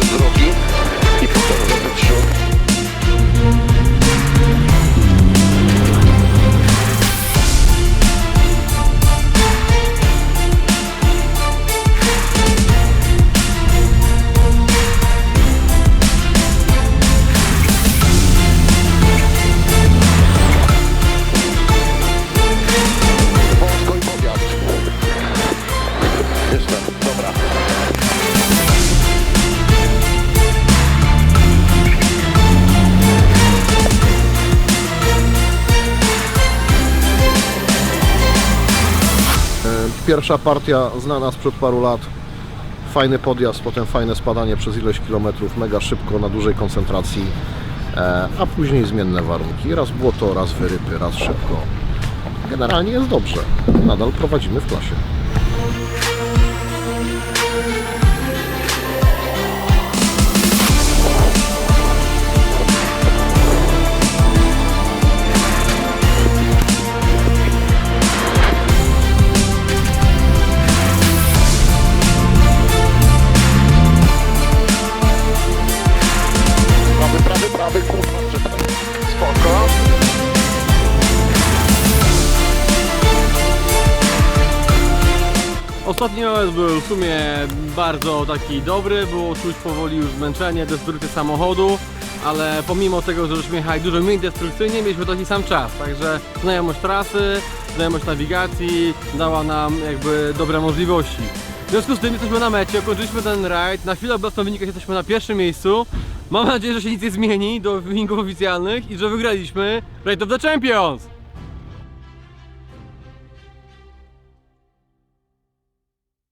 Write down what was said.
drogi pierwsza partia znana sprzed paru lat. Fajny podjazd, potem fajne spadanie przez ileś kilometrów, mega szybko, na dużej koncentracji, e, a później zmienne warunki. Raz błoto, raz wyrypy, raz szybko. Generalnie jest dobrze. Nadal prowadzimy w klasie. Ostatni OS był w sumie bardzo taki dobry, było czuć powoli już zmęczenie, destrukcję samochodu, ale pomimo tego, że żeśmy jechali dużo mniej destrukcyjnie, mieliśmy taki sam czas, także znajomość trasy, znajomość nawigacji dała nam jakby dobre możliwości. W związku z tym jesteśmy na mecie, kończyliśmy ten rajd, na chwilę obecną w wynikach jesteśmy na pierwszym miejscu. Mam nadzieję, że się nic nie zmieni do wyników oficjalnych i że wygraliśmy Raid of the Champions!